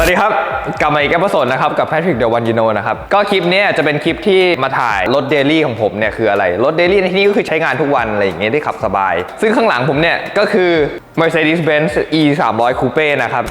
สวัสดีครับ กลับมาอีกแอปโซดนะครับ กับแพทริกเดวันยูโนนะครับ ก็คลิปนี้จะเป็นคลิปที่มาถ่ายรถเดลี่ของผมเนี่ยคืออะไร รถเดลี่ในที่นี้ก็คือใช้งานทุกวันอะไรอย่างเงี้ยได้ขับสบาย ซึ่งข้างหลังผมเนี่ยก็คือ Mercedes-Benz E 3 0 0 Coupe นะครับ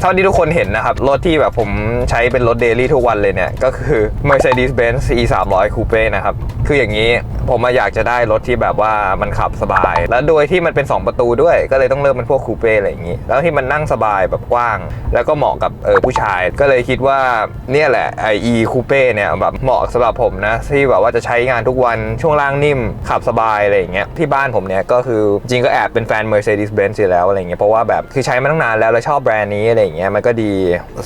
เท่าที่ทุกคนเห็นนะครับ รถที่แบบผมใช้เป็นรถเดลี่ทุกวันเลยเนี่ย ก็คือ Mercedes-Benz E 3 0 0 Coupe นะครับ คืออย่างนี้ ผมมาอยากจะได้รถที่แบบว่ามันขับสบาย แล้วโดยที่มันเป็น 2 ประตูด้วย ก็เลยต้องเลือกเป็นพวกคูเป้อะไรอย่างนี้ แล้วที่มันนั่งสบายแบบกว้าง แล้วก็เหมาะกับเออผู้ชาย ก็เลยคิดว่าเนี่ยแหละไอ E Coupe เนี่ยแบบเหมาะสำหรับผมนะที่แบบว่าจะใช้งานทุกวันช่วงล่างนิ่มขับสบายอะไรอย่างเงี้ยที่บ้านผมเนี่ยก็คือจริงก็แอบเป็นแฟน Mercedes-Benz อยู่แล้วอะไรเงี้ยเพราะว่าแบบคือใช้มาตั้งนานแล้วแล้วชอบแบรนด์นี้อะไรอย่างเงี้ยมันก็ดี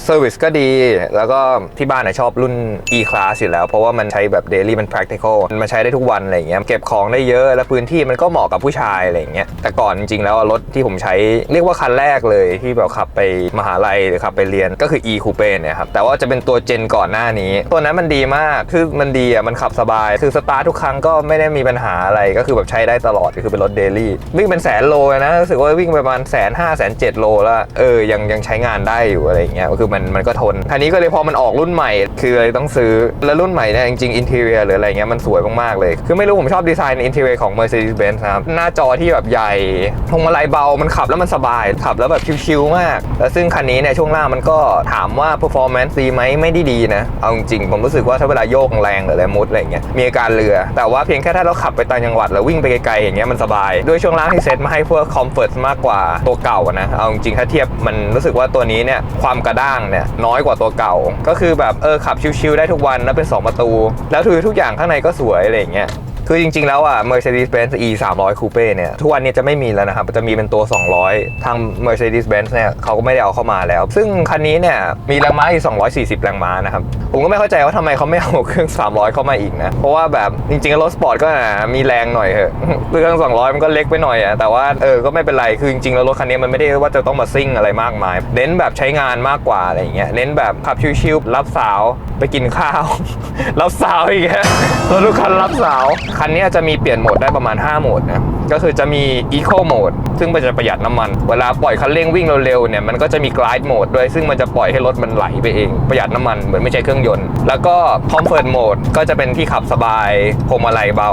เซอร์วิสก็ดี แล้วก็ที่บ้านนะชอบรุ่น E Class อยู่แล้ว เพราะว่ามันใช้แบบ daily มัน practical มันใช้ได้ทุกวันอะไรเงี้ยเก็บของได้เยอะแล้วพื้นที่มันก็เหมาะกับผู้ชายอะไรเงี้ยแต่ก่อนจริงๆแล้วรถที่ผมใช้เรียกว่าคันแรกเลยที่แบบขับไปมหาลัยหรือขับไปเรียนก็คือ E Coupe เนี่ยครับแต่ว่าจะเป็นตัวเจนก่อนหน้านี้ ตัวนั้นมันดีมากคือมันดีอะมันขับสบายคือสตาร์ททุกครั้งก็ไม่ได้มีปัญหาอะไรก็คือแบบใช้ได้ตลอดก็คือเป็นรถเดลี่วิ่งเป็นแสนโลนะรู้สึกว่าวิ่งไปประมาณแสนห้าแสนเจ็ดโลแล้วเออยังยังใช้งานได้อยู่อะไรเงี้ยคือมันมันก็ทนทีนี้ก็เลยพอมันออกรุ่นใหม่ คือเลยต้องซื้อแล้วรุ่นใหม่เนี่ยจริงๆอินเท i รียหรืออะไรเงี้ยมันสวยมากๆเลยคือไไม่รู้ผมชอบดีไซน์อินเท i รียของ Mercedes-Benz นะครับ หน้าจอที่แบบใหญ่พวงมาลัยเบา มันขับแล้วมันสบาย ขับแล้วแบบชิลๆมาก แล้วซึ่งคันนี้เนี่ยช่วงล่างมันก็ถามว่า performance ดีไหมไม่ได้ดีนะ เอาจริงผมรู้สึกว่าถ้าเวลาโยกแรงหรืออะไรมุดอะไรเงี้ย มีอาการเรือ แต่ว่าเพียงแค่ถ้าเราขับไปต่างจังหวัดแล้ววิ่งไปไกลๆอย่างเงี้ยมันสบาย ด้วยช่วงล่างที่เซ็ตมาให้เพื่อ comfort มากกว่าตัวเก่านะ เอาจริงถ้าเทียบมันรู้สึกว่าตัวนี้เนี่ยความกระด้างเนี่ยน้อยกว่าตัวเก่า ก็คือแบบเออขับชิลๆได้ทุกวันแล้วเป็น 2 ประตู แล้วทุกอย่างข้างในก็สวยอะไรเงี้ย คือจริง ๆ แล้วอะ Mercedes-Benz E 3 0 0 Coupe เนี่ย ทุกวันนี้จะไม่มีแล้วนะครับ จะมีเป็นตัว 200 ทาง Mercedes-Benz เนี่ยเขาก็ไม่ได้เอาเข้ามาแล้ว ซึ่งคันนี้เนี่ย มีแรงม้าอยู่ 240 แรงม้านะครับ ผมก็ไม่เข้าใจว่าทำไมเขาไม่เอาเครื่อง 300 เข้ามาอีกนะ เพราะว่าแบบจริงๆรถสปอร์ตก็มีแรงหน่อยเหอะเครื่อง 200 มันก็เล็กไปหน่อยอะแต่ว่าเออก็ไม่เป็นไรคือจริงๆแล้วรถคันนี้มันไม่ได้ว่าจะต้องมาซิ่งอะไรมากมายเน้นแบบใช้งานมากกว่าอะไรอย่างเงี้ยเน้นแบบขับชิลๆรับสาวไปกินข้าว รับสาวอีกแล้วรถทุกคันรับสาวคันนี้จะมีเปลี่ยนโหมดได้ประมาณ 5 โหมดนะ ก็คือจะมี Eco Mode ซึ่งมันจะประหยัดน้ำมัน เวลาปล่อยคันเร่งวิ่งเร็วๆเนี่ยมันก็จะมี Glide Mode ด้วย ซึ่งมันจะปล่อยให้รถมันไหลไปเอง ประหยัดน้ำมันเหมือนไม่ใช่เครื่องยนต์ แล้วก็ Comfort Mode ก็จะเป็นที่ขับสบายพวงมาลัยเบา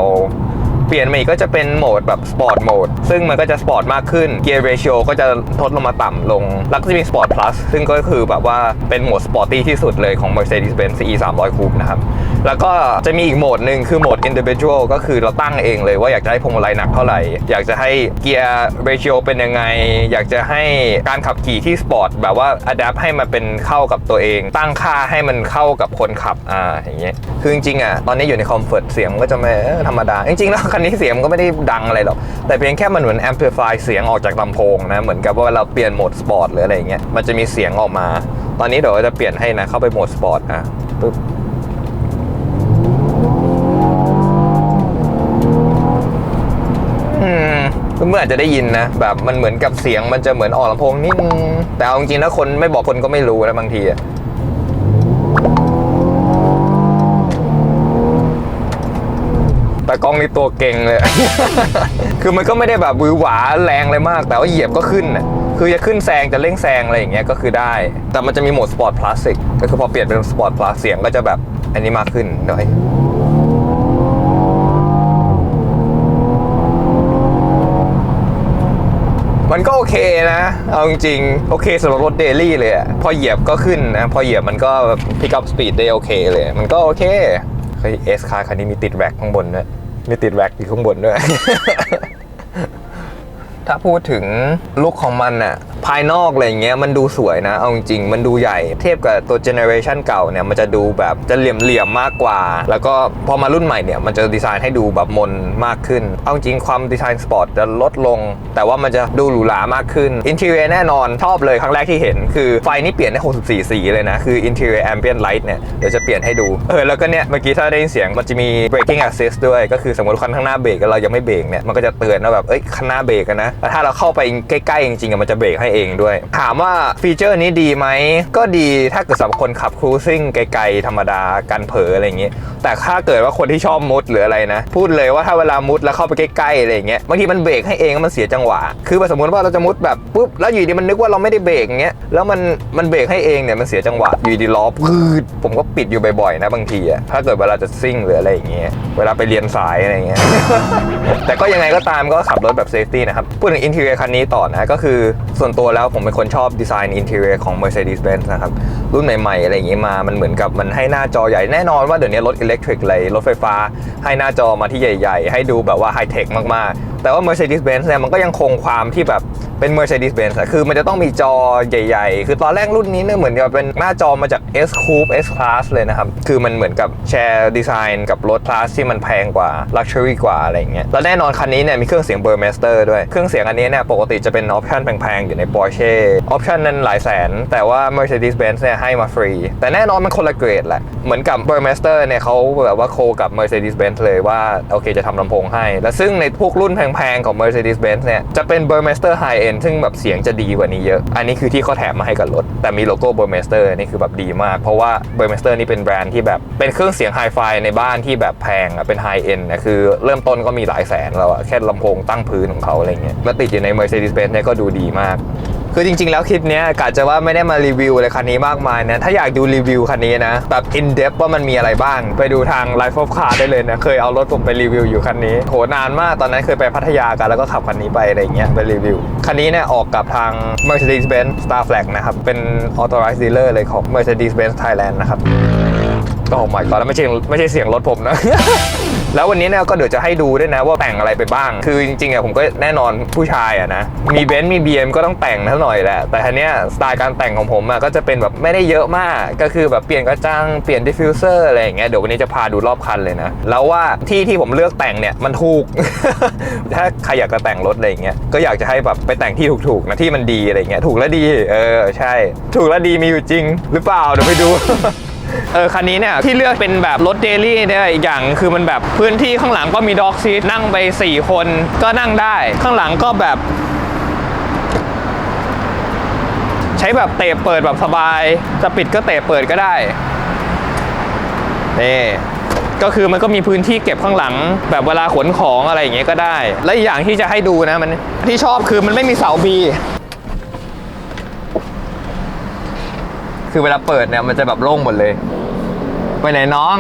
เปลี่ยนมาอีกก็จะเป็นโหมดแบบสปอร์ตโหมดซึ่งมันก็จะสปอร์ตมากขึ้นเกียร์เรชิโอก็จะทดลงมาต่ำลง แล้วก็จะมีสปอร์ตพลัสซึ่งก็คือแบบว่าเป็นโหมดสปอร์ตี้ที่สุดเลยของ Mercedes-Benz E 3 0 0 Coupe นะครับแล้วก็จะมีอีกโหมดหนึ่งคือโหมด individual ก็คือเราตั้งเองเลยว่าอยากจะให้พวงมาลัยหนักเท่าไหร่ อยากจะให้เกียร์เรชิโอเป็นยังไง อยากจะให้การขับขี่ที่สปอร์ตแบบว่าอัดแอปให้มันเป็นเข้ากับตัวเอง ตั้งค่าให้มันเข้ากับคนขับอ่าอย่างเงี้ยคือจริงๆอะตอนนี้อยู่ในคอมฟอร์ตเสียงก็จะไม่ธรรมดา จริงๆแล้วคันนี้เสียงก็ไม่ได้ดังอะไรหรอก แต่เพียงแค่มันเหมือน amplify เสียงออกจากลำโพงนะ เหมือนกับว่าเราเปลี่ยนโหมดสปอร์ตหรืออะไรเงี้ย มันจะมีเสียงออกมา ตอนนี้เดี๋ยวจะเปลี่ยนให้นะ เข้าไปโหมดสปอร์ตอะปึ๊บเมื่ออาจจะได้ยินนะ แบบมันเหมือนกับเสียงมันจะเหมือนออกลำโพงนิดนึงแต่เอาจริงๆแล้วคนไม่บอกคนก็ไม่รู้นะบางที แต่กล้องนี่ตัวเก่งเลย คือมันก็ไม่ได้แบบบือหวาแรงเลยมาก แต่ว่าเหยียบก็ขึ้นน่ะคือจะขึ้นแซงจะเร่งแซงอะไรอย่างเงี้ยก็คือได้ แต่มันจะมีโหมดสปอร์ตพลาสติกก็คือพอเปลี่ยนเป็นสปอร์ตพลาสเสียงก็จะแบบอันนี้มากขึ้นหน่อยมันก็โอเคนะ เอาจริงๆโอเคสำหรับรถเดลี่เลยอะพอเหยียบก็ขึ้นนะ พอเหยียบมันก็พิกอัพสปีดได้โอเคเลย มันก็โอเคเฮ้ยเอสคาร์คันนี้มีติดแว็กข้างบนด้วย มีติดแว็กอยู่ข้างบนด้วย ถ้าพูดถึงลุคของมันน่ะ ภายนอกอะไรเงี้ยมันดูสวยนะ เอาจริงมันดูใหญ่ เทียบกับตัวเจเนอเรชันเก่าเนี่ยมันจะดูแบบจะเหลี่ยมๆมากกว่า แล้วก็พอมารุ่นใหม่เนี่ยมันจะดีไซน์ให้ดูแบบมนมากขึ้น เอาจริงความดีไซน์สปอร์ตจะลดลง แต่ว่ามันจะดูหรูหรามากขึ้นอินเท i รียแน่นอนชอบเลยครั้งแรกที่เห็น คือไฟนี่เปลี่ยนได้ 64 สีเลยนะ คือ interior ambient light เนี่ยเดี๋ยวจะเปลี่ยนให้ดู เออแล้วก็เนี่ยเมื่อกี้ถ้าได้ยินเสียงมันจะมี braking assist ด้วย ก็คือสมมติคันข้างหน้าเบรกแล้วเรายังไม่เบรกเนี่ยมันก็จะเตือนว่าแบบเอ้ยข้างหน้าเบรกนะแล้วถ้าเราเข้าไปใกล้ๆจริงๆมันจะเบรกให้เองด้วย ถามว่าฟีเจอร์นี้ดีไหม ก็ดีถ้าเกิดสำหรับคนขับ cruising ไกลๆ ธรรมดากันเผลออะไรอย่างเงี้ยแต่ถ้าเกิดว่าคนที่ชอบมุดหรืออะไรนะ พูดเลยว่าถ้าเวลามุดแล้วเข้าไปใกล้ๆอะไรอย่างเงี้ยบางทีมันเบรกให้เองแล้วมันเสียจังหวะ คือสมมติว่าเราจะมุดแบบปุ๊บแล้วอยู่ดีมันนึกว่าเราไม่ได้เบรกอย่างเงี้ยแล้วมันมันเบรกให้เองเนี่ยมันเสียจังหวะอยู่ดีล้อพืดผมก็ปิดอยู่บ่อยๆนะบางทีอะถ้าเกิดเวลาจะซิ่งหรืออะไรอย่างเงี้ยเวลาไปเรียนสายอะไรอย่างเงี้ยแต่ก็ยังไงก็ตามก็ขับรถแบบเซฟตี้นะครับพูดถึงอินเท i รียคันนี้ต่อนะก็คือส่วนตัวแล้วผมเป็นคนชอบดีไซน์อินเทอรียของ Mercedes-Benz นะครับ รุ่นใหม่ๆ อะไรอย่างนี้มา มันเหมือนกับมันให้หน้าจอใหญ่แน่นอนว่าเดี๋ยวนี้รถอิเล็กทริกอะไรรถไฟฟ้า ให้หน้าจอมาที่ใหญ่ ๆ ให้ดูแบบว่าไฮเทคมากๆ แต่ว่า Mercedes-Benz เนี่ยมันก็ยังคงความที่แบบเป็น Mercedes-Benz คือมันจะต้องมีจอใหญ่ ๆ คือตอนแรกรุ่นนี้เนี่ยเหมือนกับเป็นหน้าจอมาจาก S Coupe S Class เลยนะครับ คือมันเหมือนกับแชร์ดีไซน์กับรถ Class ที่มันแพงกว่า Luxury กว่าอะไรอย่างเงี้ย แล้วแน่นอนคันนี้เนี่ยมีเครื่องเสียง Burmester ด้วย เครื่องเสียงอันนี้เนี่ยปกติจะเป็นออปชันแพงๆ อยู่ใน Porsche ออปชันนั้นหลายแสน แต่ว่า Mercedes-Benz เนี่ยให้มาฟรี แต่แน่นอนมันคนละเกรดแหละ เหมือนกับ Burmester เนี่ยเขาแบบว่าโคกับ Mercedes-Benz เลยว่าโอเคจะทำลำโพงให้ และซึ่งในพวกรุ่นแพงๆของ Mercedes-Benz เนี่ยจะเป็น Burmester High End ซึ่งแบบเสียงจะดีกว่านี้เยอะ อันนี้คือที่เขาแถมมาให้กับรถ แต่มีโลโก้ Burmester นี่คือแบบดีมาก เพราะว่า Burmester นี่เป็นแบรนด์ที่แบบเป็นเครื่องเสียงไฮไฟในบ้านที่แบบแพงอะเป็น High End นะคือเริ่มต้นก็มีหลายแสนแล้วอะแค่ลำโพงตั้งพื้นของเขาอะไรเงี้ยมาติดอยู่ใน Mercedes-Benz เนี่ยก็ดูดีมาก คือจริงๆ แล้วคลิปนี้กะจะว่าไม่ได้มารีวิวเลยคันนี้มากมายนะ ถ้าอยากดูรีวิวคันนี้นะ แบบ in depth ว่ามันมีอะไรบ้าง ไปดูทาง Life of Car ได้เลยนะ เคยเอารถผมไปรีวิวอยู่คันนี้ โหนานมากตอนนั้นเคยไปพัทยากัน แล้วก็ขับคันนี้ไปอะไรเงี้ยไปรีวิว คันนี้เนี่ยออกกับทาง Mercedes-Benz Star Flag นะครับ เป็น authorized dealer เลยของ Mercedes-Benz Thailand นะครับก็โอ้ my god แล้วไม่ใช่ไม่ใช่เสียงรถผมนะ แล้ววันนี้เนี่ยก็เดี๋ยวจะให้ดูด้วยนะว่าแต่งอะไรไปบ้าง คือจริงๆอะผมก็แน่นอนผู้ชายอะนะ มีเบนซ์มี BM ก็ต้องแต่งเท่าหน่อยแหละ แต่ทีเนี้ยสไตล์การแต่งของผมอะก็จะเป็นแบบไม่ได้เยอะมาก ก็คือแบบเปลี่ยนกระจัง เปลี่ยนดิฟฟิวเซอร์อะไรอย่างเงี้ย เดี๋ยววันนี้จะพาดูรอบคันเลยนะ แล้วว่าที่ที่ผมเลือกแต่งเนี่ยมันถูก ถ้าใครอยากจะแต่งรถอะไรอย่างเงี้ย ก็อยากจะให้แบบไปแต่งที่ถูกๆนะที่มันดีอะไรอย่างเงี้ย ถูกและดี เออใช่ ถูกและดีมีอยู่จริง หรือเปล่าเดี๋ยวไปดู เออคันนี้เนี่ยที่เลือกเป็นแบบรถเดลี่เนี่ยอีกอย่างคือมันแบบพื้นที่ข้างหลังก็มีด็อกซีทนั่งไป 4 คนก็นั่งได้ ข้างหลังก็แบบใช้แบบเตะเปิดแบบสบาย จะปิดก็เตะเปิดก็ได้ นี่ ก็คือมันก็มีพื้นที่เก็บข้างหลัง แบบเวลาขนของอะไรอย่างเงี้ยก็ได้ และอีกอย่างที่จะให้ดูนะมันที่ชอบคือมันไม่มีเสาบี คือเวลาเปิดเนี่ยมันจะแบบโล่งหมดเลย ไปไหนน้อง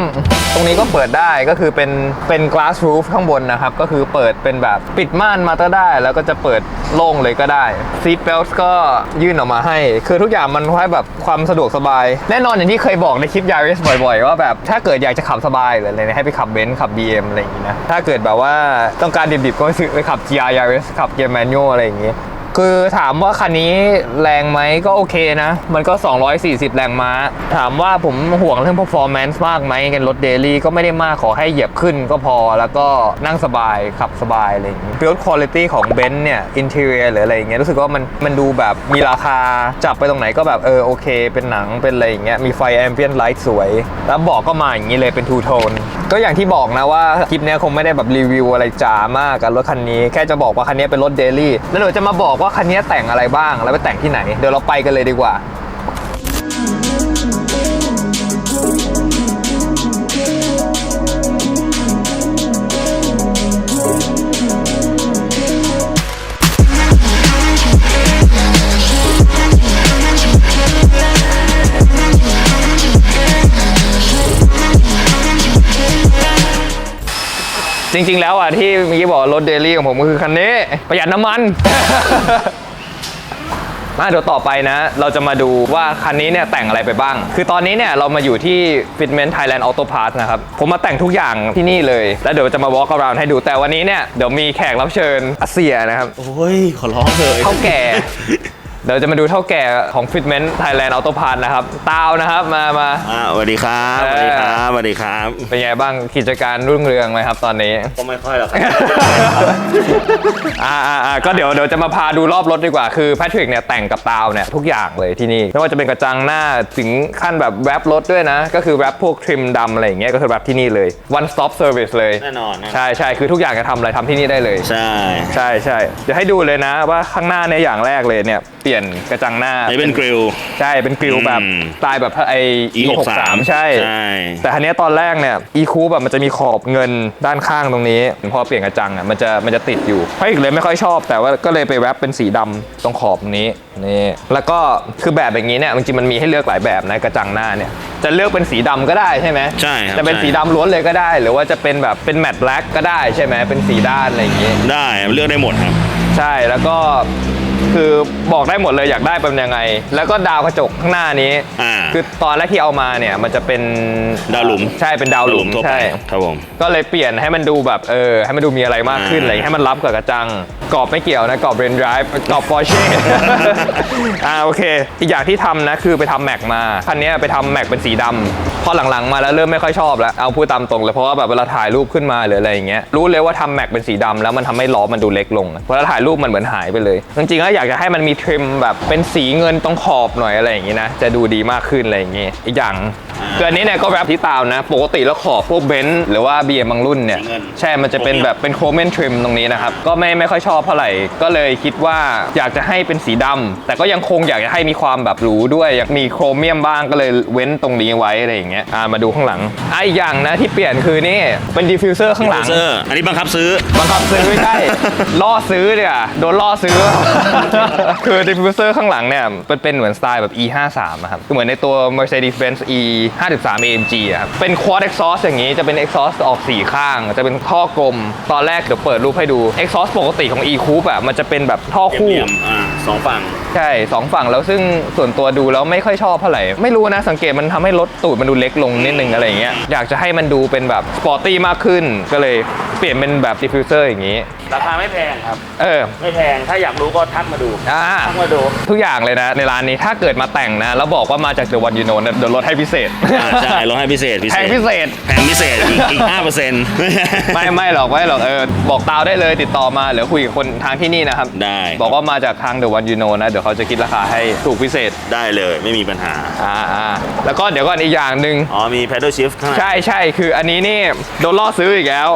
ตรงนี้ก็เปิดได้ก็คือเป็นเป็น glass roof ข้างบนนะครับ ก็คือเปิดเป็นแบบปิดม่านมาก็ได้ แล้วก็จะเปิดโล่งเลยก็ได้ seat belt ก็ยื่นออกมาให้ คือทุกอย่างมันให้แบบความสะดวกสบาย แน่นอนอย่างที่เคยบอกในคลิป Yaris บ่อยๆ ว่าแบบถ้าเกิดอยากจะขับสบายหรืออะไรเนี่ยให้ไปขับเบนซ์ขับ BM อะไรอย่างงี้นะถ้าเกิดแบบว่าต้องการดิบๆก็ไปซื้อไปขับ GR Yaris ขับเกียร์แมนนวลอะไรอย่างงี้ คือถามว่าคันนี้แรงไหมก็โอเคนะ มันก็ 240 แรงม้า ถามว่าผมห่วงเรื่อง performance มากไหมกันรถเดลี่ก็ไม่ได้มากขอให้เหยียบขึ้นก็พอแล้วก็นั่งสบาย ขับสบายอะไรอย่างนี้ build quality ของ b e n z เนี่ย interior หรืออะไรอย่างเงี้ยรู้สึกว่ามันมันดูแบบมีราคาจับไปตรงไหนก็แบบเออโอเค เป็นหนังเป็นอะไรอย่างเงี้ยมีไฟ ambient light สวย แล้วบอกก็มาอย่างนี้เลยเป็น two tone ก็อย่างที่บอกนะว่าคลิปเนี้ยคงไม่ได้แบบรีวิวอะไรจ๋ามากกับรถคันนี้ แค่จะบอกว่าคันนี้เป็นรถเดลี่แล้วเดี๋ยวจะมาบอกว่าคันนี้แต่งอะไรบ้างแล้วไปแต่งที่ไหน เดี๋ยวเราไปกันเลยดีกว่า จริง ๆ แล้วอะที่เมื่อกี้บอกรถเดลี่ของผมก็คือคันนี้ ประหยัดน้ำมันมาเดี๋ยวต่อไปนะ เราจะมาดูว่าคันนี้เนี่ยแต่งอะไรไปบ้าง คือตอนนี้เนี่ยเรามาอยู่ที่ Fitment Thailand Auto Parts นะครับ ผมมาแต่งทุกอย่างที่นี่เลย แล้วเดี๋ยวจะมา walk around ให้ดู แต่วันนี้เนี่ยเดี๋ยวมีแขกรับเชิญอาเซียนะครับ โอ้ย ขอร้องเลยเท่าแก่เดี๋ยวจะมาดูเท่าแก่ของ Fitment Thailand Auto Parts นะครับตาวนะครับมามา อ่าสวัสดีครับสวัสดีครับสวัสดีครับ เป็นไงบ้างกิจการรุ่งเรืองไหมครับตอนนี้ ก็ไม่ค่อยหรอกครับ อ่าอ่าอ่าก็เดี๋ยวเดี๋ยวจะมาพาดูรอบรถดีกว่าคือแพทริกเนี่ยแต่งกับตาวเนี่ยทุกอย่างเลยที่นี่ไม่ว่าจะเป็นกระจังหน้าถึงขั้นแบบแรปรถด้วยนะ ก็คือแรปพวกทริมดำอะไรอย่างเงี้ยก็คือแรปที่นี่เลย one stop service เลยแน่นอนนะ ใช่ใช่คือทุกอย่างจะทำอะไรทำที่นี่ได้เลย ใช่ ใช่ใช่เดี๋ยวให้ดูเลยนะว่าข้างหน้าเนี่ยอย่างแรกเลยเนี่ยเปลี่ยนกระจังหน้าอันนี้เป็นกริลใช่เป็นกริลแบบอืมสไตล์แบบไอ E63 ใช่ใช่แต่คันนี้ตอนแรกเนี่ย e c o แบบมันจะมีขอบเงินด้านข้างตรงนี้พอเปลี่ยนกระจังอะมันจะมันจะติดอยู่พระอีกเลยไม่ค่อยชอบ แต่ว่าก็เลยไปแรปเป็นสีดำตรงขอบนี้นี่แล้วก็คือแบบอย่างนี้เนี่ยจริงๆมันมีให้เลือกหลายแบบนะกระจังหน้าเนี่ยจะเลือกเป็นสีดำก็ได้ใช่ไหมใช่ครับจะเป็นใช่สีดำล้วนเลยก็ได้ หรือว่าจะเป็นแบบเป็นแมตต์แบล็กก็ได้ใช่ไหมเป็นสีด้านอะไรอย่างงี้ ได้เลือกได้หมดครับ ใช่แล้วก็ คือบอกได้หมดเลยอยากได้เป็นยังไง แล้วก็ดาวกระจกข้างหน้านี้ อ่า คือตอนแรกที่เอามาเนี่ยมันจะเป็นดาวหลุมใช่เป็นดาวหลุมทั่วไปใช่ครับผมก็เลยเปลี่ยนให้มันดูแบบเออให้มันดูมีอะไรมากขึ้นอ่า อะไรอย่างเงี้ยให้มันรับกับกระจังกรอบไม่เกี่ยวนะกรอบเรนด i v e กรอบปอร์เช่ อ่าโอเค อีกอย่างที่ทำนะคือไปทำแม็กมาคันเนี้ยไปทำแม็กเป็นสีดำพอหลังๆ มาแล้วเริ่มไม่ค่อยชอบแล้วเอาพูดตามตรงเลยเพราะว่าแบบเวลาถ่ายรูปขึ้นมาหรืออะไรอย่างเงี้ยรู้เลยว่าทำแม็กเป็นสีดำแล้วมันทำให้ล้อมันดูเล็กลงเวลาถ่ายรูปมันเหมือนหายไปเลยจริงๆแล้วอยากจะให้มันมีทริมแบบเป็นสีเงินตรงขอบหน่อยอะไรอย่างงี้นะ จะดูดีมากขึ้นอะไรอย่างงี้ อีกอย่าง คืออันนี้เนี่ยก็แรปที่ตาวนะ ปกติแล้วขอบพวกเบนซ์หรือว่า BM บางรุ่นเนี่ยสีเงินใช่ มันจะเป็นแบบเป็นโครเมนทริมตรงนี้นะครับ ก็ไม่ไม่ค่อยชอบเท่าไหร่ ก็เลยคิดว่าอยากจะให้เป็นสีดำแต่ก็ยังคงอยากจะให้มีความแบบหรูด้วยอยากมีโครเมียมบ้างก็เลยเว้นตรงนี้ไว้อะไรอย่างเงี้ยอ่ามาดูข้างหลังอะอีกอย่างนะที่เปลี่ยนคือนี่เป็นดิฟฟิวเซอร์ข้างหลังเซอร์อันนี้บังคับซื้อบังคับซื้อไม่ใช่ล่อซื้อเนี่ยโดนล่อซื้อ คือดิฟฟิวเซอร์ข้างหลังเนี่ยมันเป็นเหมือนสไตล์แบบ E 5 3อะครับคือเหมือนในตัว Mercedes-Benz E 5 3 AMG อะครับเป็น quad exhaust อย่างนี้จะเป็น exhaust ออก4ข้าง จะเป็นท่อกลม ตอนแรกเดี๋ยวเปิดรูปให้ดู exhaust ปกติของ E Coupe อะมันจะเป็นแบบท่อคู่สองฝั่งใช่สองฝั่งแล้วซึ่งส่วนตัวดูแล้วไม่ค่อยชอบเท่าไหร่ ไม่รู้นะสังเกตมันทำให้รถตูดมันดูเล็กลงนิดนึงอะไรอย่างเงี้ยอยากจะให้มันดูเป็นแบบสปอร์ตี้มากขึ้น ก็เลยเปลี่ยนเป็นแบบดิฟฟิวเซอร์อย่างนี้ ราคาไม่แพงครับ เออ ไม่แพงถ้าอยากรู้ก็ทักมาดูอ่าทักมาดูทุกอย่างเลยนะ ในร้านนี้ถ้าเกิดมาแต่งนะ แล้วบอกว่ามาจากเดอะวันยูโนเดี๋ยวลดให้พิเศษอ่าใช่ลดให้พิเศษพิแพเศษงพิเศษแพงพิเศษอีกอีกห้าเปอร์เซ็นต์ไม่ไม่หรอกไม่หรอกเออบอกตาวได้เลยติดต่อมาหรือคุยกับคนทางที่นี่นะครับได้บอกว่ามาจากทางเดอะวันยูโนนะเดี๋ยวเขาจะคิดราคาให้ถูกพิเศษได้เลยไม่มีปัญหา อ่าอ่าแล้วก็เดี๋ยวก่อนอีกอย่างหนึ่งอ๋อมี paddle shift ข้างในใช่ใช่คืออันนี้นี่โดนล่อซื้ออีกแล้ว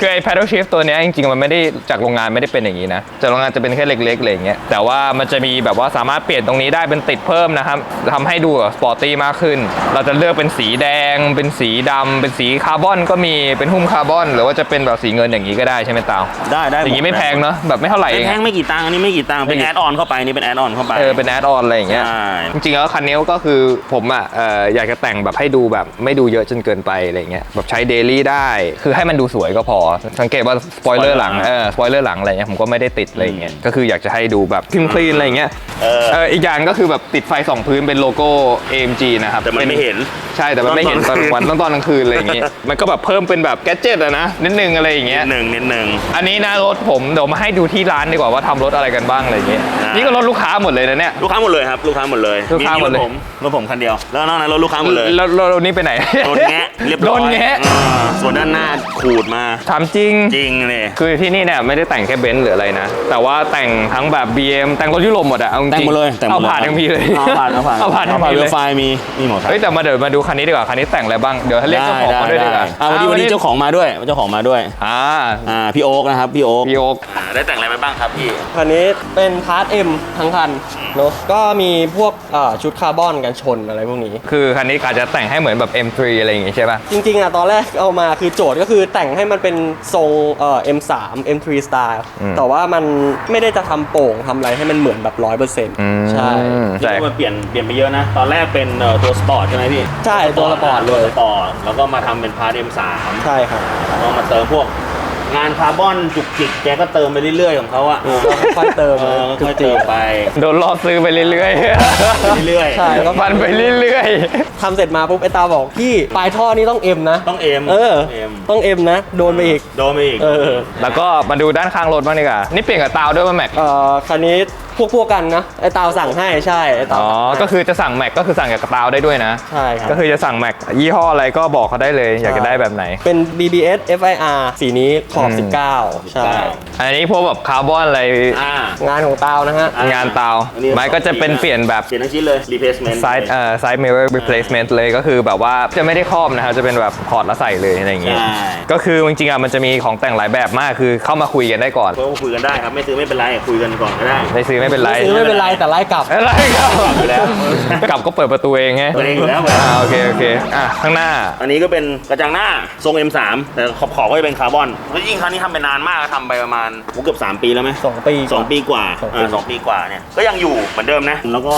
คือไอ้ paddle shift ตัวเนี้ยจริงๆ มันไม่ได้จากโรงงานไม่ได้เป็นอย่างนี้นะจากโรงงานจะเป็นแค่เล็กๆอะไรอย่างเงี้ยแต่ว่ามันจะมีแบบว่าสามารถเปลี่ยนตรงนี้ได้เป็นติดเพิ่มนะครับทำให้ดูสปอร์ตี้มากขึ้น เราจะเลือกเป็นสีแดง เป็นสีดำเป็นสีคาร์บอนก็มีเป็นหุ้มคาร์บอน หรือว่าจะเป็นแบบสีเงินอย่างนี้ก็ได้ใช่ไหมตาวได้ได้อย่างนี้ไม่แพงเนาะแบบไม่เท่าไหร่เอไม่งแพอะงไม่กี่ตังค์อันนี้ไม่กี่ตังค์เป็นไม่กี่แอดออนเข้าไปนี่เป็นแอดออนเข้าไปเออเป็นแอดออนอะไรอย่างเงี้ยใช่จริงๆแล้วคันนี้ก็คือผมอะเอ่ออยากจะแต่งแบบให้ดูแบบไม่ดูเยอะจนเกินไปอะไรเงี้ยแบบใช้เดลี่ได้คือให้มันดูสวยก็พอ สังเกตว่าสปอยเลอร์หลังเออสปอยเลอร์หลังอะไรเงี้ยผมก็ไม่ได้ติดอะไรเงี้ยก็คืออยากจะให้ดูแบบคลีนคลีนอะไรเงี้ยเออเอออีกอย่างก็คือแบบติดไฟสองพื้นเป็นโลโก้ AMG นะครับแต่มันไม่เห็นใช่แต่มันไม่เห็นตอนกลางวันต้องตอนกลางคืนอะไรอย่างเงี้ยมันก็แบบเพิ่มเป็นแบบแกดเจิตอะนะนิดนึงอะไรอย่างเงี้ยนิดหนึ่งนิดหนึ่งอันนี้นะรถผมเดี๋ยวมาให้ดูที่ร้านดีกว่าว่าทำรถอะไรกันบ้างอะไรอย่างเงี้ยอ่านี่นี่ก็รถลูกค้าหมดเลยนะเนี่ย ลูกค้าหมดเลยครับลูกค้าหมดเลยลูกค้าหมดเลย รถผมรถผมคันเดียว แล้วนอกนั้นรถลูกค้าหมดเลยแล้วแล้วรถนี้ไปไหนโดนแงะเรียบร้อยโดนแงะอ่าส่วนด้านหน้าขูดมา ถามจริง จริงเลยคือที่นี่เนี่ยไม่ได้แต่งแค่เบนซ์หรืออะไรนะ แต่ว่าแต่งทั้งแบบ BM แต่งรถยุโรปหมดอะเอาจริงแต่งหมดเลยแต่งหมเอาดเลยผ่านยังมีเลยเอาผ่านเอาผ่านเอาผ่านยังผ่านมีเวเลลยไฟล์มีมีหมดครับเฮ้ยแต่มาเดี๋ยวมาดูคันนี้ดีกว่าคันนี้แต่งอะไรบ้างเดี๋ยวให้เรียกเจ้าของมาด้วยดีกว่าอ่าวันนี้วันนี้เจ้าของมาด้วยเจ้าของมาด้วยอ่าอ่าพี่โอ๊กนะครับพี่โอ๊กพี่โอ๊คอ่าได้แต่งอะไรไปบ้างครับพี่ คันนี้เป็นพาร์ท M ทั้งคันเนอะก็มีพวกเอ่อชุดคาร์บอนกันชนอะไรพวกนี้ คือคันนี้อาจจะแต่งให้เหมือนแบบ M3 อะไรอย่างงี้ใช่ป่ะ จริงๆอะตอนแรกเอามาคือโจทย์ก็คือแต่งให้มันเป็นทรงเอ่อ M3 M3 Style อืมแต่ว่ามันไม่ได้จะทำโป่งทำอะไรให้มันเหมือนแบบร้อยเปอร์เซ็นต์อืมใช่ใช่ที่มันเปลี่ยนเปลี่ยนไปเยอะนะ ตอนแรกเป็นเอ่อตัวสปอร์ตใช่ไหมพี่ ใช่ตัวสปอร์ตเลยสปอร์ตแล้วก็มาทำเป็นพาร์ท M3 ใช่ครับแล้วก็มาเติมพวก งานคาร์บอนจุกจิกแกก็เติมไปเรื่อยๆของเขาอะค่อยๆเติมเออค่อยๆเติมไปโดนล่อซื้อไปเรื่อยเรื่อยๆใช่ก็ๆฟันไปเรื่อยทำเสร็จมาปุ๊บไอตาบอกพี่ปลายท่อนี้ต้อง M นะ ต้องเอ็มเออเอ็มต้อง M นะ โดนไปอีก โดนไปอีกเออๆแล้วก็มาดูด้านข้างรถบ้างดีกว่านี่เปลี่ยนกับตาวด้วยป่ะแม็กเอ่อคันนี้พวกพวกกันนะไอ้ตาวสั่งให้ใช่ไอ้ตาวอ๋อ สั่งให้ก็คือจะสั่งแม็กก็คือสั่งจากกระเป๋าได้ด้วยนะ ใช่ครับ ก็คือจะสั่งแม็กยี่ห้ออะไรก็บอกเขาได้เลย อยากจะได้แบบไหน เป็น BBS FIR สีนี้ขอบ อืม 19 ใช่ อันนี้พวกแบบคาร์บอนอะไร อ่างานของตาวนะฮะอะงานเตาอันนี้ไม้ก็จะเป็นเปลี่ยนแบบ เปลี่ยนทั้งชิ้นเลย replacement ไซด์เอ่อไซด์มิเรอร์ replacement เลยก็คือแบบว่าจะไม่ได้ครอบนะครับ จะเป็นแบบถอดแล้วใส่เลยอะไรอย่างเงี้ยใช่ ก็คือจริงๆอะมันจะมีของแต่งหลายแบบมากคือเข้ามาคุยกันได้ก่อน ก็คุยกันได้ครับ ไม่ซื้อไม่เป็นไรคุยกันก่อนก็ได้ ไม่ซื้อไม่เป็นไรซื้อไม่เป็นไรแต่ไล่กลับอะไรครับอยู่แล้ว กลับก็เปิดประตูเองไงเปิดเองอยู่แล้วอ่าโอเคโอเคอะข้างหน้า อันนี้ก็เป็นกระจังหน้าทรง M3 แต่ขอบขอบก็จะเป็นคาร์บอนแล้วยิ่งครั้งนี้ทำไปนานมากทำไปประมาณโอ้เกือบ3 ปีแล้วไหม2ปีสองปีกว่าสองปีอ่าสองปีกว่าเนี่ยก็ยังอยู่เหมือนเดิมนะแล้วก็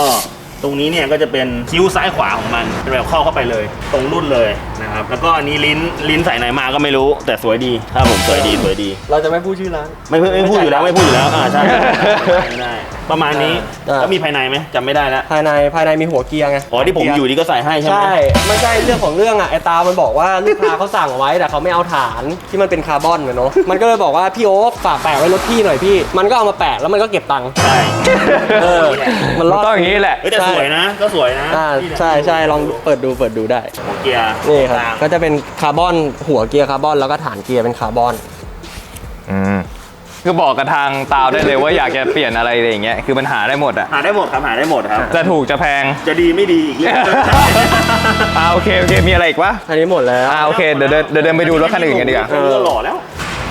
ตรงนี้เนี่ยก็จะเป็นคิ้วซ้ายขวาของมันเป็นแบบเข้าเข้าไปเลย ตรงรุ่นเลย นะครับแล้วก็อันนี้ลิ้นลิ้นใส่ไหนมาก็ไม่รู้ แต่สวยดีถ้าผมสวยดีสวยดี เราจะไม่พูดชื่อร้าน ไม่ไม่ไม่พูดอยู่แล้วไม่พูดอยู่แล้วอ่าใช่ไม่ได้ ประมาณนี้อ่าก็มีภายในไหมจำไม่ได้แล้วภายในภายในมีหัวเกียร์ไงอ๋อที่ผมอยู่นี่ก็ใส่ให้ใช่ไหมใช่ไม่ใช่เรื่องของเรื่องอะไอตา มันบอกว่าลูกค้าเขาสั่งไว้แต่เขาไม่เอาฐานที่มันเป็นคาร์บอนอะเนาะมันก็เลยบอกว่าพี่โอ๊คฝากแปะไว้รถพี่หน่อยพี่ มันก็เอามาแปะแล้วมันก็เก็บตังค์ใช่เออมันรอดต้องอย่างนี้แหละ เฮ้ยแต่สวยนะ ก็สวยนะอ่าใช่ใช่ลองเปิดดูเปิดดูได้หัวเกียร์ นี่ครับกลางก็จะเป็นคาร์บอนหัวเกียร์คาร์บอนแล้วก็ฐานเกียร์เป็นคาร์บอน อืมคือบอกกับทางตาวได้เลยว่าอยากจะเปลี่ยนอะไรอะไรอย่างเงี้ยคือมันหาได้หมดอะหาได้หมดครับหาได้หมดครับ จะถูกจะแพง จะดีไม่ดีอีกเรื่อง อ่าโอเคโอเคมีอะไรอีกวะอันนี้หมดแล้ว อ่าโอเคเดี๋ยวเดินเดี๋ยวเดินไปดูรถคันอื่นกันดีกว่า เออหล่อแล้ว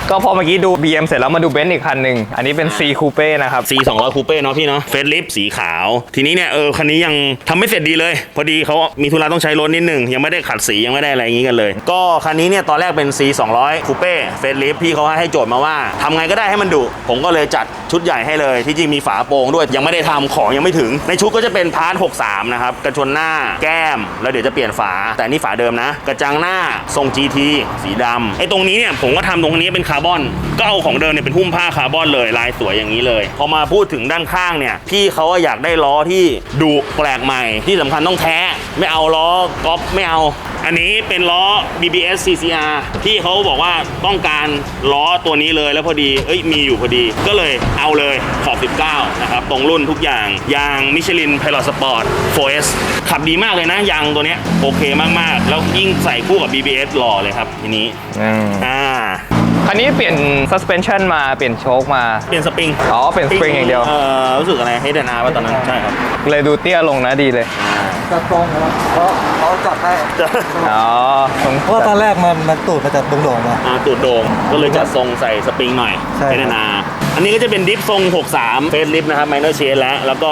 ก็พอเมื่อกี้ดู BM เสร็จแล้วมาดูเบนซ์อีกคันหนึ่งอันนี้เป็น C Coupe นะครับ C 2 0 0คูเป้เนาะพี่เนาะเฟสลิฟสีขาว ทีนี้เนี่ยเออคันนี้ยังทำไม่เสร็จดีเลย พอดีเขามีธุระต้องใช้รถนิดหนึงยังไม่ได้ขัดสียังไม่ได้อะไรอย่างงี้กันเลย ก็คันนี้เนี่ยตอนแรกเป็น C 2 0 0คูเป้เฟสลิฟพี่เขาให้โจทย์มาว่าทำไงก็ได้ให้มันดุผมก็เลยจัดชุดใหญ่ให้เลย ที่จริงมีฝาโปร่งด้วยยังไม่ได้ทำของยังไม่ถึง ในชุดก็จะเป็นพาร์ท63นะครับกระชนหน้าแก้ม แล้วเดี๋ยวจะเปลี่ยนฝาแต่นี่ฝาเดิมนะ กระจังหน้าทรง GT สีดำไอ้ตรงนี้เนี่ยผมก็ทำตรงนี้เป็นคาร์บอน ก็เอาของเดิมเนี่ยเป็นหุ้มผ้าคาร์บอนเลยลายสวยอย่างนี้เลย พอมาพูดถึงด้านข้างเนี่ยพี่เขาอยากได้ล้อที่ดุแปลกใหม่ ที่สำคัญต้องแท้ ไม่เอาล้อก๊อปไม่เอา อันนี้เป็นล้อ BBS CCR ที่เขาบอกว่าต้องการล้อตัวนี้เลยแล้วพอดีเอ้ยมีอยู่พอดีก็เลยเอาเลยขอบ 19 นะครับ ตรงรุ่นทุกอย่างยางมิชลิน Pilot Sport 4S ขับดีมากเลยนะยางตัวเนี้ยโอเคมากๆ แล้วยิ่งใส่คู่กับ BBS หล่อเลยครับทีนี้อืมอ่า คันนี้เปลี่ยน suspension มาเปลี่ยนโชคมา เปลี่ยนสปริงอ๋อเปลี่ยนสปริงอย่างเดียว เออรู้สึกอะไรให้เดนาว่าตอนนั้นใช่ครับเลยดูเตี้ยลงนะดีเลยจะตรงนะครับเพราะเขาจัดให้อ๋อตรงเพราะว่าตอนแรกมันมันตูดมาจากตรงโด่งๆมาอ่าตูดโด่งก็เลยจัดทรงใส่สปริงหน่อยใช่ครับให้เดนา อันนี้ก็จะเป็นดิฟทรง 63เฟสลิฟนะครับไมเนอร์เชนแล้ว แล้วก็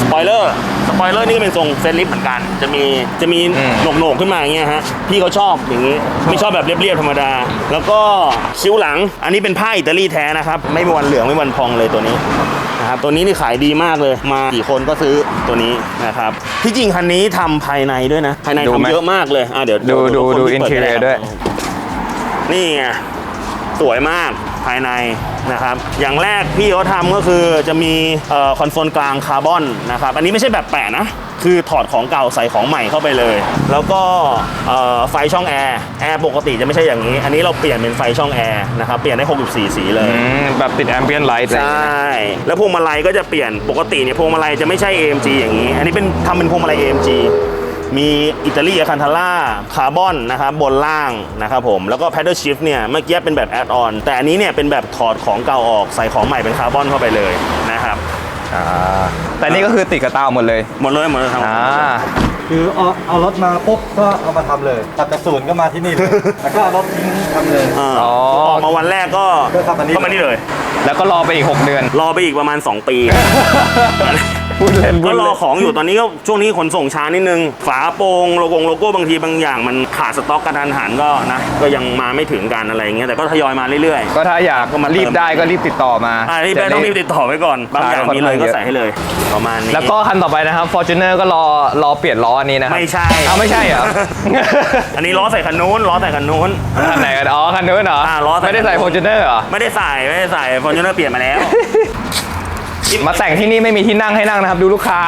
สปอยเลอร์สปอยเลอร์นี่ก็เป็นทรงเฟสลิฟเหมือนกัน จะมีจะมีโหนกๆขึ้นมาอย่างเงี้ยฮะพี่เขาชอบอย่างงี้ ไม่ชอบแบบเรียบๆธรรมดา แล้วก็คิ้วหลัง อันนี้เป็นผ้าอิตาลีแท้นะครับ ไม่มีวันเหลืองไม่มีวันพองเลยตัวนี้นะครับตัวนี้นี่ขายดีมากเลยมากี่คนก็ซื้อตัวนี้นะครับที่จริงคันนี้ทำภายในด้วยนะภายในดูไหมทำเยอะมากเลยอะเดี๋ยวดูเยวดูคนดูที่เปิ interior ไปด้วย นี่ไงสวยมากภายใน นะครับ อย่างแรกพี่เขาทำก็คือจะมีคอนโซลกลางคาร์บอนนะครับ อันนี้ไม่ใช่แบบแปะนะ คือถอดของเก่าใส่ของใหม่เข้าไปเลย แล้วก็เอ่อไฟช่องแอร์ แอร์ปกติจะไม่ใช่อย่างนี้ อันนี้เราเปลี่ยนเป็นไฟช่องแอร์นะครับ เปลี่ยนได้ 64 สีเลยอืมแบบติด ambient light อะไรอใชย่างเงี้ย่แล้วพวงมาลัยก็จะเปลี่ยน ปกติเนี่ยพวงมาลัยจะไม่ใช่ AMG อย่างนี้ อันนี้เป็นทำเป็นพวงมาลัย AMG มีอิตาลีอะคันทาร่าคาร์บอนนะครับบนล่างนะครับผมแล้วก็ paddle shift เนี่ยเมื่อกี้เป็นแบบ add on แต่อันนี้เนี่ยเป็นแบบถอดของเก่าออกใส่ของใหม่เป็นคาร์บอนเข้าไปเลยนะครับอ่าแต่นี่ก็คือติดกระตาวหมดเลยหมดเลยหมดเลยทั้งหมอ่าดคือเอาเอารถมาปุ๊บก็เอามาทำเลยตัดจากศูนย์ก็มาที่นี่เลยแล้วก็เอารถทิ้งทำเลยอ่าอ๋อออกมาวันแรกก็ก็เข้ามานี่เข้ามานี่เลย แล้วก็รอไปอีก 6 เดือน รอไปอีกประมาณ 2 ปี พูดเล่นพูก็ดรอเล่นของอยู่ตอนนี้ก็ช่วงนี้ขนส่งช้านิดนึง ฝาโปรงโลโก้โลโก้บางทีบางอย่างมันขาดสต็อกกระทันหันก็นะก็ยังมาไม่ถึงกันอะไรอย่างเงี้ยแต่ก็ทยอยมาเรื่อย ก็ถ้าอยากก็มาเติม รีบได้ก็รีบติดต่อมาๆอ่านี่แบต้องรีบติดต่อไว้ก่อนบางอย่างมีเลยก็ใส่ให้เลยประมาณนี้แล้วก็คันต่อไปนะครับ Fortuner ก็รอรอเปลี่ยนล้ออันนี้นะครับไม่ใช่เอาไม่ใช่เหรอ อันนี้ล้อใส่คันนู้นล้อใส่คันนู้น คันไหนกันอ๋อคันนู้นเหรออ่าล้อใส่ ไม่ได้ใส่ Fortuner เหรอ ไม่ได้ใส่ไม่ได้ใส่ฟอร์จูเนอร์เปลี่ยนมาแล้ว มาแต่งที่นี่ไม่มีที่นั่งให้นั่งนะครับ ดูลูกค้า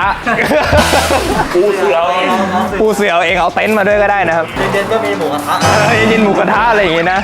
ปูเสือเอาเองปูเสือเอาเองเอาเต็นท์มาด้วยก็ได้นะครับ เย็นๆก็มีหมูกระทะ เออเย็นๆหมูกระทะอะไรอย่างงี้นะ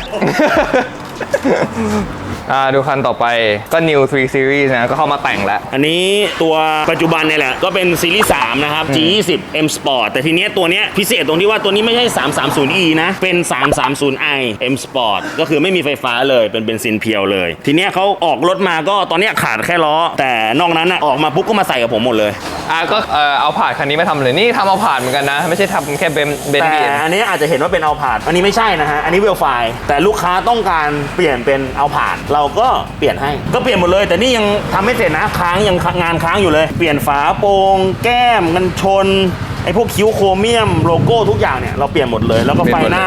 อ่าดูคันต่อไปก็ New 3 Series นะ ก็เข้ามาแต่งแล้ว อันนี้ตัวปัจจุบันเนี่ยแหละ ก็เป็นซีรีส์3นะครับ G20 M Sport แต่ทีเนี้ยตัวเนี้ยพิเศษตรงที่ว่าตัวนี้ไม่ใช่ 330e นะ เป็น 330i M Sport ก็คือไม่มีไฟฟ้าเลยเป็นเบนซินเพียวเลย ทีเนี้ยเขาออกรถมาก็ตอนเนี้ยขาดแค่ล้อ แต่นอกนั้นอะออกมาปุ๊บก็มาใส่กับผมหมดเลย อ่าก็เอ่อเอาผ่านคันนี้มาทำเลย นี่ทำเอาผ่านเหมือนกันนะ ไม่ใช่ทำแค่เบนเบนแต่บีอันนี้อาจจะเห็นว่าเป็นเอาผาดอันนี้ไม่ใช่นะฮะอันนี้เวลไฟแต่ลูกค้าต้องการเปลี่ยนเป็นเอาผาดเราก็เปลี่ยนให้ก็เปลี่ยนหมดเลย แต่นี่ยังทำไม่เสร็จนะค้างยังงานค้างอยู่เลย เปลี่ยนฝาโปร่งแก้มกันชนไอ้พวกคิ้วโครเมียมโลโก้ทุกอย่างเนี่ยเราเปลี่ยนหมดเลย แล้วก็ไฟหน้า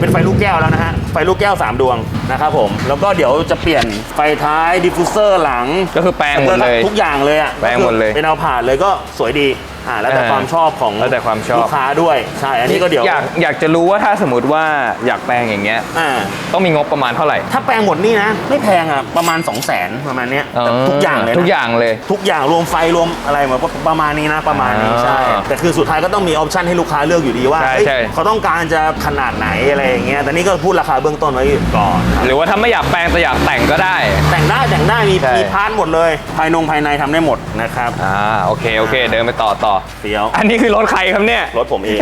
เป็นไฟลูกแก้วแล้วนะฮะ ไฟลูกแก้ว 3 ดวงนะครับผม แล้วก็เดี๋ยวจะเปลี่ยนไฟท้ายดิฟฟิวเซอร์หลัง ก็คือแปลงหมดเลย ทุกอย่างเลยอะแปลงหมดเลย เป็นเอาผ่านเลยก็สวยดีอ่าแล้วแต่อ่าความชอบของแล้วแต่ความชอบ ลูกค้าด้วยใช่อันนี้ก็เดี๋ยวอยากอยากจะรู้ว่าถ้าสมมติว่าอยากแปลงอย่างเงี้ยอ่าต้องมีงบประมาณเท่าไหร่ ถ้าแปลงหมดนี่นะ ไม่แพงอะประมาณ 2 0 0 0 0 0ประมาณเนี้ยแต่ทุกอย่างเลยนะทุกอย่างเลย ทุกอย่างรวมไฟรวมอะไรเหมือนประมาณนี้นะประมาณนี้อ่าใช่แต่คือสุดท้ายก็ต้องมีออปชันให้ลูกค้าเลือกอยู่ดีว่าใช่เอ้ยใช่ เขาต้องการจะขนาดไหนอะไรอย่างเงี้ยแต่นี่ก็พูดราคาเบื้องต้นไว้ก่อน หรือว่าถ้าไม่อยากแปลงแต่อยากแต่งก็ได้ แต่งได้แต่งได้มีใช่ มีพาร์ทหมดเลย ภายนงภายในทำได้หมดนะครับ อ่าโอเคโอเค เดินไปต่อต่อเฟี้ยว อันนี้คือรถใครครับเนี่ย รถผมเอง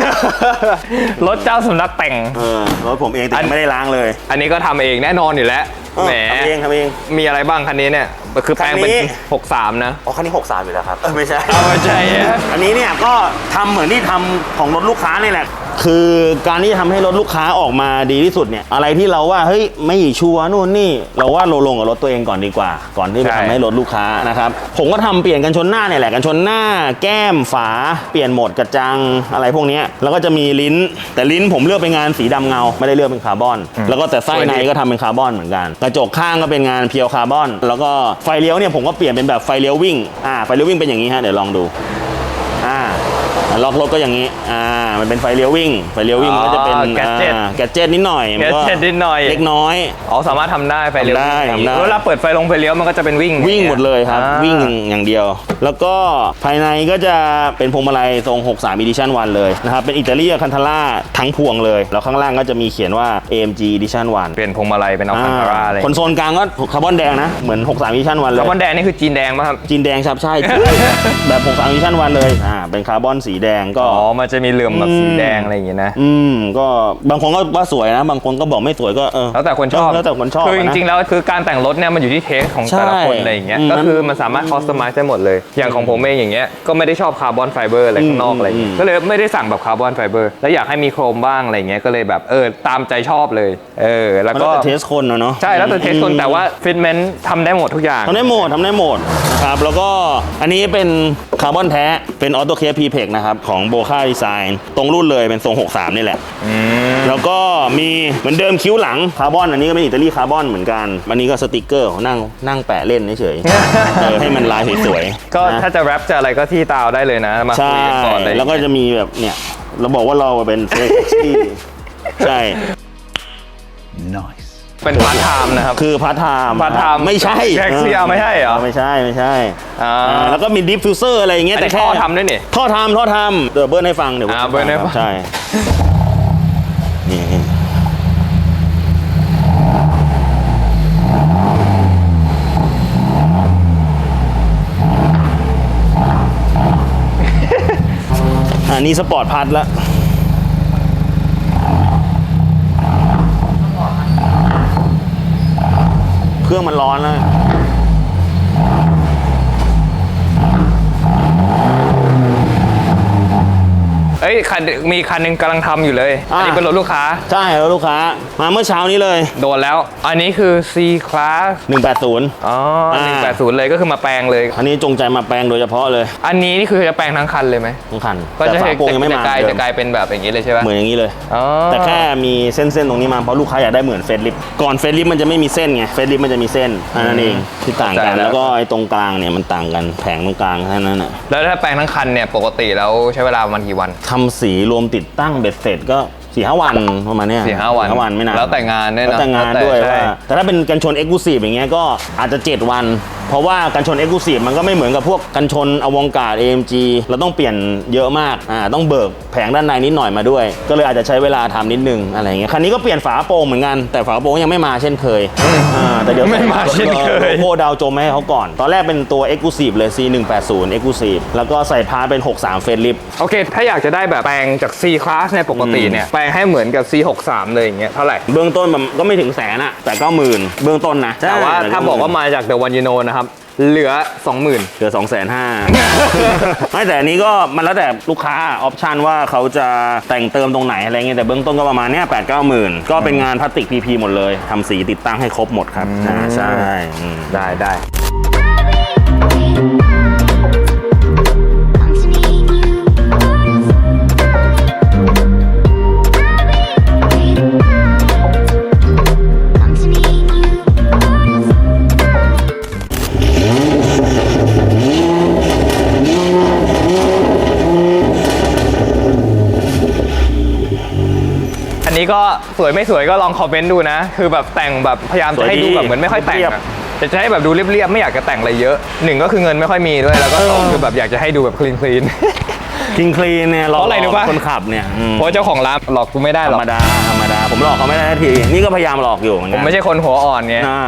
รถเจ้าสำนักแต่ง เออ รถผมเองแต่อันยังไม่ได้ล้างเลย อันนี้ก็ทำเองแน่นอนอยู่แล้ว เออแหมทำเองทำเอง มีอะไรบ้างคันนี้เนี่ย คือแปลงเป็น คันนี้ 63 นะ อ๋อคันนี้ 63 อยู่แล้วครับ เออไม่ใช่ เอาไม่ใช่อะ อันนี้เนี่ยก็ทำเหมือนที่ทำของรถลูกค้านี่แหละ คือการที่จะทำให้รถลูกค้าออกมาดีที่สุดเนี่ย อะไรที่เราว่าเฮ้ยไม่ชัวร์นู่นนี่ เราว่าโลลงกับรถตัวเองก่อนดีกว่า ก่อนที่จะทำให้รถลูกค้านะครับ ผมก็ทำเปลี่ยนกันชนหน้าเนี่ยแหละกันชนหน้า แก้มฝา เปลี่ยนโหมดกระจังอะไรพวกเนี้ยแล้วก็จะมีลิ้น แต่ลิ้นผมเลือกเป็นงานสีดำเงาไม่ได้เลือกเป็นคาร์บอน แล้วก็แต่ไส้ในก็ทำเป็นคาร์บอนเหมือนกัน กระจกข้างก็เป็นงานเพียวคาร์บอน แล้วก็ไฟไฟเลี้ยวเนี่ยผมก็เปลี่ยนเป็นแบบไฟเลี้ยววิ่งอ่าไฟเลี้ยววิ่งเป็นอย่างนี้ฮะเดี๋ยวลองดู ล็อกรถก็อย่างนี้ อ่า มันเป็นไฟเลี้ยววิ่ง ไฟเลี้ยววิ่งมันก็จะเป็นอ๋อ gadget อ่าแกดเจ็ตนิดหน่อยมันก็ gadget นิดหน่อย เล็กน้อย อ๋อสามารถทำได้ไฟเลี้ยวทำได้ทำได้เวลาเปิดไฟลงไฟเลี้ยวมันก็จะเป็นวิ่งวิ่งหมดเลยครับ อ่าวิ่งอย่างเดียว แล้วก็ภายในก็จะเป็นพวงมาลัยทรง 63 Edition 1 เลยนะครับ เป็นอิตาเลียคันทาร่าทั้งพวงเลย แล้วข้างล่างก็จะมีเขียนว่า AMG Edition 1เปลี่ยนพวงมาลัยเป็นเอาคันธาร่าเลยคอนโซลกลางก็คาร์บอนแดงนะ เหมือน 63 Edition 1 เลยคาร์บอนแดงนี่คือจีนแดงป่ะครับ จีนแดงครับใช่ แบบ63 Edition 1 เลย อ่า เป็นคาร์บอนสีแดงก็อ๋อมันจะมีเหลื่อมแบบอืมสีแดงอะไรอย่างงี้นะอืมก็บางคนก็ว่าสวยนะ บางคนก็บอกไม่สวยก็เออแล้วแต่คนชอบแล้วแต่คนชอบคือจนะริงๆแล้วคือการแต่งรถเนี่ยมันอยู่ที่เทสของแต่ละคนใช่อะไรอย่างเงี้ยอืมก็คือมันสามารถคอสตอมไมซ์ได้หมดเลย อย่างของผมเองอย่างเงี้ยก็ไม่ได้ชอบคาร์บอนไฟเบอร์อะไรข้างนอกอืมอะไรอย่างเงี้ยอืมก็เลยไม่ได้สั่งแบบคาร์บอนไฟเบอร์แล้วอยากให้มีโครมบ้างอะไรอย่างเงี้ยก็เลยแบบเออตามใจชอบเลยเออแล้วมันก็แล้วแต่เทสคนนะเนาะใช่แล้วแต่เทสคนแต่ว่าฟิตเมนต์ทำได้หมดทุกอย่างทำได้หมดทำได้หมดนะครับแล้วก็อันนี้เป็นคาร์บอนแท้เป็นออโตเคพีเพกนะครับของโบคาดีไซน์ตรงรุ่นเลยเป็นทรง 63 นี่แหละอืมแล้วก็มีเหมือนเดิมคิ้วหลังคาร์บอนอันนี้ก็เป็นอิตาลีคาร์บอนเหมือนกัน อันนี้ก็สติกเกอร์นั่งนั่งแปะเล่นเฉยๆเออให้มันลายสวยๆก็นะถ้าจะแรปจะอะไรก็ที่ตาวได้เลยนะ มาใช่คุยกันก่อนเลยแล้วก็จะมีแบบเนี่ยเราบอกว่าเราเป็นเฟกซี่ใช่ เป็นพาร์ทไทม์นะครับ คือพาร์ทไทม์พาร์ทไทม์ไม่ใช่แท็กซี่เอาไม่ใช่เหรอไม่ใช่ไม่ใช่อ่าอ่าแล้วก็มีดิฟฟิวเซอร์อะไรอย่างเงี้ยอันแต่นี้แค่ท่อทำด้วยนี่ท่อทำท่อทำเดี๋ยวเบิร์นให้ฟังเดี๋ยวอ่าเบิร์นให้ฟังใช่นี่อันนี้สปอร์ตพัทแล้ว เครื่องมันร้อนแล้ว เอ้ยคันมีคันหนึงกำลังทำอยู่เลยอันนี้อ่าเป็นรถลูกค้า ใช่แล้วลูกค้า มาเมื่อเช้านี้เลย โดนแล้ว อันนี้คือ C class 180อ๋ออ่า180 เลยก็คือมาแปลงเลย อันนี้จงใจมาแปลงโดยเฉพาะเลย อันนี้นี่คือจะแปลงทั้งคันเลยไหมทั้งคันก็แต่จะฝาโปรงยังไม่จะมากลายเดิจะมกลายเป็นแบบอย่างนี้เลยใช่ปะเหมือนอย่างนี้เลยอ๋อแต่แค่มีเส้นๆตรงนี้มาเพราะลูกค้าอยากได้เหมือนเฟซลิฟก่อนเฟซลิฟมันจะไม่มีเส้นไงเฟซลิฟมันจะมีเส้นอันนั้นเองที่ต่างกันแล้วก็ไอ้ตรงกลางเนี่ยมันต่างกันแผงตรงกลางแค่นั้นน่ะแล้วถ้าแปลงทั้งคันเนี่ยปกติแล้วใช้เวลาประมาณกี่วันทำสีรวมติดตั้งเบ็ดเสร็จก็ สี่ห้าวันประมาณเนี้ยสี่ห้าวันวันไม่นานแล้วแต่งานด้วยนะแล้วแต่งานแล้วแต่ด้วยใช่ว่าแต่ถ้าเป็นกันชนเอ็กซ์คลูซีฟอย่างเงี้ยก็อาจจะ 7 วัน เพราะว่ากันชน Exclusive มันก็ไม่เหมือนกับพวกกันชนอวงการ AMG เราต้องเปลี่ยนเยอะมากอ่าต้องเบิกแผงด้านในนิดหน่อยมาด้วย ก็เลยอาจจะใช้เวลาทำนิดนึงอะไรอย่างเงี้ยคันนี้ก็เปลี่ยนฝาโปร่งเหมือนกันแต่ฝาโปร่งยังไม่มาเช่นเคยอ่าแต่เดี๋ยวไม่มาเช่นเคยโลโก้ดาวจมให้เขาก่อน ตอนแรกเป็นตัว Exclusive เลย C180 Exclusive แล้วก็ใส่พาร์ทเป็น 63 เฟรนลิฟโอเค ถ้าอยากจะได้แบบแปลงจาก C class ในยปกติเนี่ยแปลงให้เหมือนกับ C 6 3 เลยอย่างเงี้ยเท่าไหร่ เบื้องต้นมันก็ไม่ถึงแสนอะแต่ก็หมื่นเบื้องต้นนะแต่ว่าถ้าบอกว่ามาจาก The One You Know นะครับเหลือ 20,000 เหลือสองแสนห้าไม่แต่อันนี้ก็มันแล้วแต่ลูกค้าออปชันว่าเขาจะแต่งเติมตรงไหนอะไรเงี้ยแต่เบื้องต้นก็ประมาณเนี้ยแปดเก้าหมื่นก็เป็นงานพลาสติกพีพีหมดเลยทำสีติดตั้งให้ครบหมดครับอ่าใช่อืมได้ได้ ก็สวยไม่สวยก็ลองคอมเมนต์ดูนะ คือแบบแต่งแบบพยายามจะให้ดูแบบเหมือนไม่ค่อยแต่งอะแต่จะให้แบบดูเรียบๆไม่อยากจะแต่งอะไรเยอะหนึ่งก็คือเงินไม่ค่อยมีด้วยแล้วก็สองคือแบบอยากจะให้ดูแบบคลีนคลีน คิงคลีนเนี่ยหลอกเพราะอะไรรู้ปะ คนขับเนี่ยอืมเพราะเจ้าของร้านหลอกกูไม่ได้ธหรรอกรมดาธรรมดาผมหลอกเขาไม่ได้ทันที นี่ก็พยายามหลอกอยู่เหมือนผกัมนไม่ใช่คนหัวอ่อนไง อ่า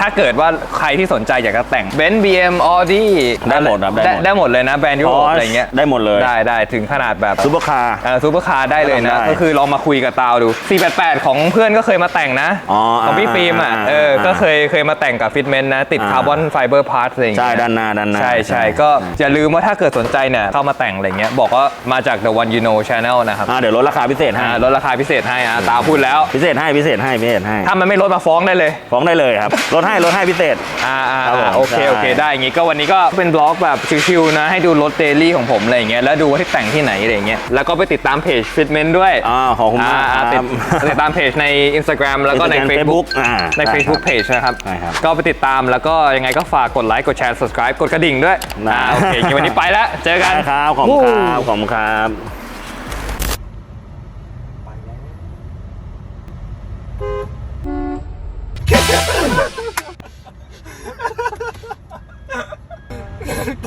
ถ้าเกิดว่าใครที่สนใจอยากจะแต่งเบนซ์บีเอ็มออดี้ได้หมดครับได้หมดได้หมดเลยนะแบรนด์ยุโรปอะไรเงี้ยได้หมดเลย ได้ได้ถึงขนาดแบบซูเปอร์คาร์ เออซูเปอร์คาร์ได้เลยนะ ได้ก็คือลองมาคุยกับตาวดู 488 ของเพื่อนก็เคยมาแต่งนะอ๋อของพี่ฟิล์มอะอ่าเอออ่าก็เคยเคยมาแต่งกับฟิตเมนต์นะ ติดอ่า คาร์บอนไฟเบอร์พาร์ทอะไรอย่างใช่เงี้ยด้านหน้าด้านหน้า ใช่ใช่ก็อย่าลืมว่าถ้าเกิดสนใจเนี่ยเข้ามาแต่งอะไรเงี้ยบอกว่ามาจาก The One You Know Channel นะครับอ่าเดี๋ยวลดราคาพิเศษให้อ่าลดราคาพิเศษให้อะตาวพูดแล้ว พิเศษให้พิเศษให้พิเศษให้ถ้ามันไม่ลดมาฟ้องได้เลย ฟ้องได้เลยครับลดให้ลดให้พิเศษ อ่าอ่าครับผมโอเคใช่โอเค ได้อย่างงี้ก็วันนี้ก็เป็นบล็อกแบบชิวๆนะ ให้ดูรถเดลี่ของผมอะไรอย่างเงี้ยแล้วดูว่าที่แต่งที่ไหนอะไรอย่างเงี้ยแล้วก็ไปติดตามเพจ Fitment ด้วยอ่าขอบคุณมากอ่าคติรัดบติดตามเพจใน Instagram แล้วก็ใน Instagram Facebook Facebook อ่าใน ได้ Facebook ครับ Page นะครับใช่ครับก็ไปติดตามแล้วก็ยังไงก็ฝากกดไลค์กดแชร์ subscribe กดกระดิ่งด้วยได้ อ่าโอเคงั้นวันนี้ไปแล้วเจอกัน ได้ครับขอบคุณครับขอบคุณครับ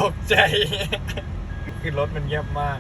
ตกใจ คือรถมันเงียบมาก